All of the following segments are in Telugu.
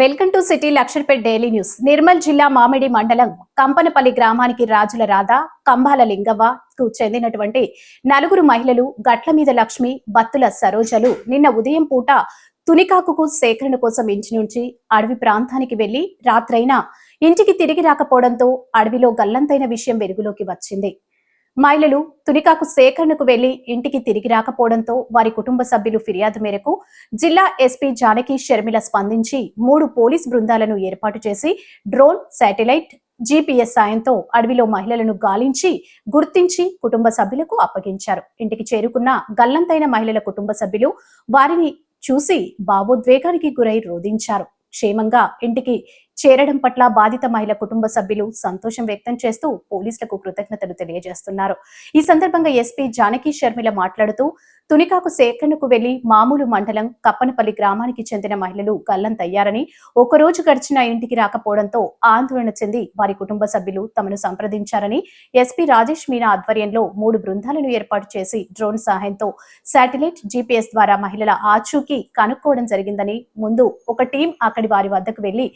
Welcome to city Lakshettipet daily news. Nirmal జిల్లా మామిడి మండలం కంపనపల్లి గ్రామానికి రాజుల రాధ కంబాల లింగవ్వ కు చెందినటువంటి నలుగురు మహిళలు గట్ల మీద లక్ష్మి బత్తుల సరోజలు నిన్న ఉదయం పూట తునికాకుకు సేకరణ కోసం ఇంటి నుంచి అడవి ప్రాంతానికి వెళ్ళి రాత్రైనా ఇంటికి తిరిగి రాకపోవడంతో అడవిలో గల్లంతైన విషయం వెలుగులోకి వచ్చింది. మహిళలు తునికాకు సేకరణకు వెళ్ళి ఇంటికి తిరిగి రాకపోవడంతో వారి కుటుంబ సభ్యులు ఫిర్యాదు మేరకు జిల్లా ఎస్పీ జానకి షర్మిల స్పందించి మూడు పోలీస్ బృందాలను ఏర్పాటు చేసి డ్రోన్ శాటిలైట్ జీపీఎస్ సాయంతో అడవిలో మహిళలను గాలించి గుర్తించి కుటుంబ సభ్యులకు అప్పగించారు. ఇంటికి చేరుకున్న గల్లంతైన మహిళల కుటుంబ సభ్యులు వారిని చూసి భావోద్వేగానికి గురై రోధించారు. క్షేమంగా ఇంటికి చేరడం పట్ల బాధిత మహిళ కుటుంబ సభ్యులు సంతోషం వ్యక్తం చేస్తూ పోలీసులకు కృతజ్ఞతలు తెలియజేస్తున్నారు. ఈ సందర్భంగా ఎస్పీ జానకి షర్మిల మాట్లాడుతూ తునికాకు సేకరణకు వెళ్ళి మామూలు మండలం కప్పనపల్లి గ్రామానికి చెందిన మహిళలు గల్లంతయ్యారని ఒకరోజు గడిచిన ఇంటికి రాకపోవడంతో ఆందోళన చెంది వారి కుటుంబ సభ్యులు తమను సంప్రదించారని ఎస్పీ రాజేష్ మీనా ఆధ్వర్యంలో మూడు బృందాలను ఏర్పాటు చేసి డ్రోన్ సహాయంతో శాటిలైట్ జీపీఎస్ ద్వారా మహిళల ఆచూకీ కనుక్కోవడం జరిగిందని ముందు ఒక టీం అక్కడి వారి వద్దకు వెళ్ళి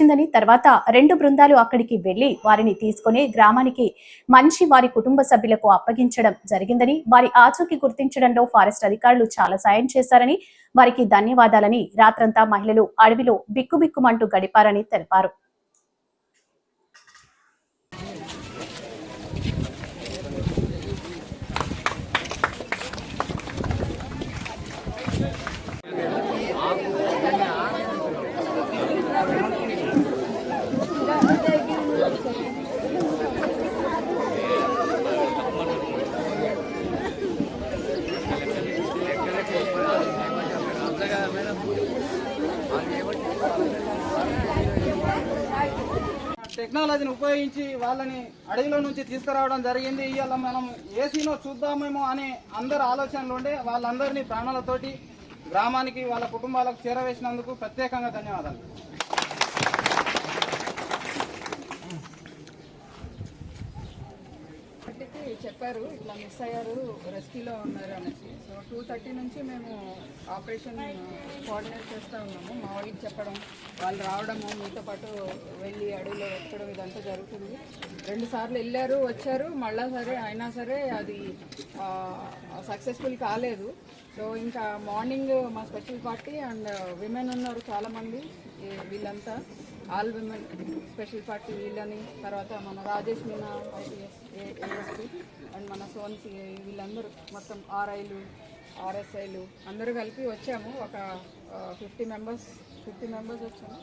వచ్చిందని తర్వాత రెండు బృందాలు అక్కడికి వెళ్ళి వారిని తీసుకుని గ్రామానికి మంచి వారి కుటుంబ సభ్యులకు అప్పగించడం జరిగిందని వారి ఆచూకీ గుర్తించడంలో ఫారెస్ట్ అధికారులు చాలా సాయం చేశారని వారికి ధన్యవాదాలని రాత్రంతా మహిళలు అడవిలో బిక్కుబిక్కుమంటూ గడిపారని తెలిపారు. టెక్నాలజీని ఉపయోగించి వాళ్ళని అడవిలో నుంచి తీసుకురావడం జరిగింది. ఇవాళ మనం ఏసీలో చూద్దామేమో అని అందరు ఆలోచనలు ఉండే వాళ్ళందరినీ ప్రాణాలతోటి గ్రామానికి వాళ్ళ కుటుంబాలకు చేరవేసినందుకు ప్రత్యేకంగా ధన్యవాదాలు. చెప్పారు ఇట్లా మిస్ అయ్యారు రెస్క్యూలో ఉన్నారు అనేసి. సో టూ థర్టీ నుంచి మేము ఆపరేషన్ కోఆర్డినేట్ చేస్తూ ఉన్నాము. మా వాళ్ళకి చెప్పడం వాళ్ళు రావడము మీతో పాటు వెళ్ళి అడవిలో ఎక్కడం ఇదంతా జరుగుతుంది. రెండు సార్లు వెళ్ళారు వచ్చారు. మళ్ళా సరే అయినా సరే అది సక్సెస్ఫుల్ కాలేదు. సో ఇంకా మార్నింగ్ మా స్పెషల్ పార్టీ అండ్ విమెన్ ఉన్నారు చాలామంది వీళ్ళంతా. ఆల్ విమెన్ స్పెషల్ పార్టీ వీళ్ళని తర్వాత మన Rajesh Meena IPS ASP and మన సోన్ వీళ్ళందరూ మొత్తం ఆర్ఐలు ఆర్ఎస్ఐలు అందరూ కలిపి వచ్చాము. ఒక ఫిఫ్టీ మెంబర్స్ ఫిఫ్టీ మెంబర్స్ వచ్చాము.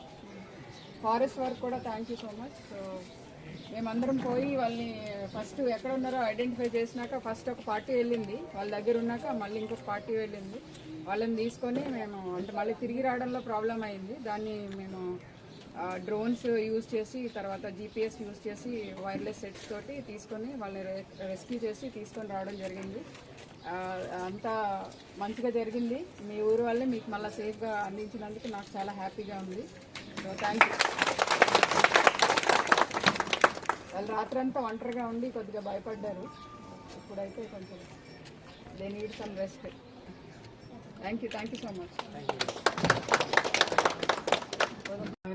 ఫారెస్ట్ వర్క్ కూడా thank you so much. So మేమందరం పోయి వాళ్ళని ఫస్ట్ ఎక్కడ ఉన్నారో ఐడెంటిఫై చేసినాక ఫస్ట్ ఒక పార్టీ వెళ్ళింది. వాళ్ళ దగ్గర ఉన్నాక మళ్ళీ ఇంకొక పార్టీ వెళ్ళింది. వాళ్ళని తీసుకొని మేము అంటే మళ్ళీ తిరిగి రావడంలో ప్రాబ్లం అయింది. దాన్ని మేము డ్రోన్స్ యూజ్ చేసి తర్వాత జీపీఎస్ యూజ్ చేసి వైర్లెస్ సెట్స్ తోటి తీసుకొని వాళ్ళని రెస్క్యూ చేసి తీసుకొని రావడం జరిగింది. అంతా మంచిగా జరిగింది. మీ ఊరు వల్లే మీకు మళ్ళీ సేఫ్గా అందించినందుకు నాకు చాలా హ్యాపీగా ఉంది. సో థ్యాంక్ యూ వాళ్ళు రాత్రంతా ఒంటరిగా ఉండి కొద్దిగా భయపడ్డారు. ఇప్పుడైతే కొంచెం they need some rest thank you thank you so much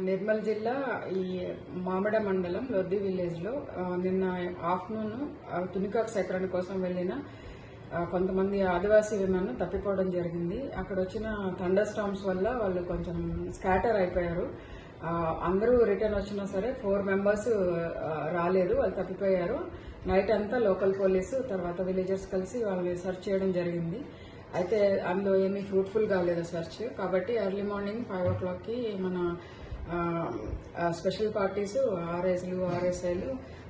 Nirmal జిల్లా ఈ మామిడ మండలం లొద్ది విలేజ్లో నిన్న ఆఫ్టర్నూన్ తునికాకు సేకరణ కోసం వెళ్ళిన కొంతమంది ఆదివాసీ విమెన్ తప్పిపోవడం జరిగింది. అక్కడ వచ్చిన థండర్ స్టామ్స్ వల్ల వాళ్ళు కొంచెం స్కాటర్ అయిపోయారు. అందరూ రిటర్న్ వచ్చినా సరే ఫోర్ మెంబర్స్ రాలేదు వాళ్ళు తప్పిపోయారు. నైట్ అంతా లోకల్ పోలీసు తర్వాత విలేజర్స్ కలిసి వాళ్ళని సెర్చ్ చేయడం జరిగింది. అయితే అందులో ఏమీ ఫ్రూట్ఫుల్ కాలేదు సెర్చ్ కాబట్టి ఎర్లీ మార్నింగ్ ఫైవ్ ఓ క్లాక్కి మన స్పెషల్ పార్టీస్ ఆర్ఎస్లు ఆర్ఎస్ఐలు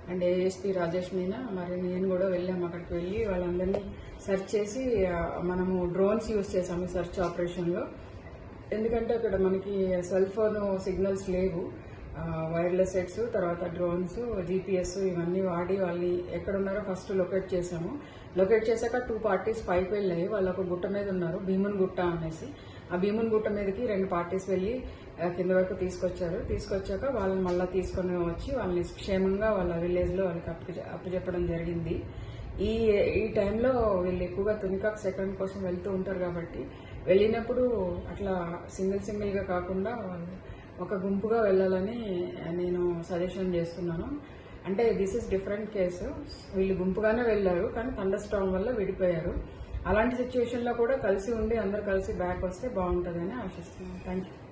అండ్ ఏఎస్పీ రాజేష్ మీనా మరి నేను కూడా వెళ్ళాము అక్కడికి వెళ్ళి వాళ్ళందరినీ సెర్చ్ చేసి మనము డ్రోన్స్ యూజ్ చేసాము సెర్చ్ ఆపరేషన్లో ఎందుకంటే అక్కడ మనకి సెల్ ఫోన్ సిగ్నల్స్ లేవు. వైర్లెస్ సెట్స్ తర్వాత డ్రోన్స్ జీపీఎస్ ఇవన్నీ వాడి వాళ్ళని ఎక్కడున్నారో ఫస్ట్ లొకేట్ చేసాము లొకేట్ చేశాక టూ పార్టీస్ పైకి వెళ్ళాయి. వాళ్ళు ఒక గుట్ట మీద ఉన్నారు భీమున్ గుట్ట అనేసి. ఆ భీమున్ గుట్ట మీదకి రెండు పార్టీస్ వెళ్ళి కింద వరకు తీసుకొచ్చారు. తీసుకొచ్చాక వాళ్ళని మళ్ళీ తీసుకొని వచ్చి వాళ్ళని క్షేమంగా వాళ్ళ విలేజ్లో వాళ్ళకి అప్పు అప్పచెప్పడం జరిగింది. ఈ ఈ టైంలో వీళ్ళు ఎక్కువగా తునికాకు సెకండ్ కోసం వెళ్తూ ఉంటారు కాబట్టి వెళ్ళినప్పుడు అట్లా సింగిల్ సింగిల్గా కాకుండా వాళ్ళు ఒక గుంపుగా వెళ్ళాలని నేను సజెషన్ చేస్తున్నాను. అంటే దిస్ ఇస్ డిఫరెంట్ కేసు వీళ్ళు గుంపుగానే వెళ్ళారు కానీ థండర్ స్టామ్ వల్ల విడిపోయారు. అలాంటి సిచ్యువేషన్లో కూడా కలిసి ఉండి అందరు కలిసి బ్యాక్ వస్తే బాగుంటుందని ఆశిస్తున్నాను. Thank you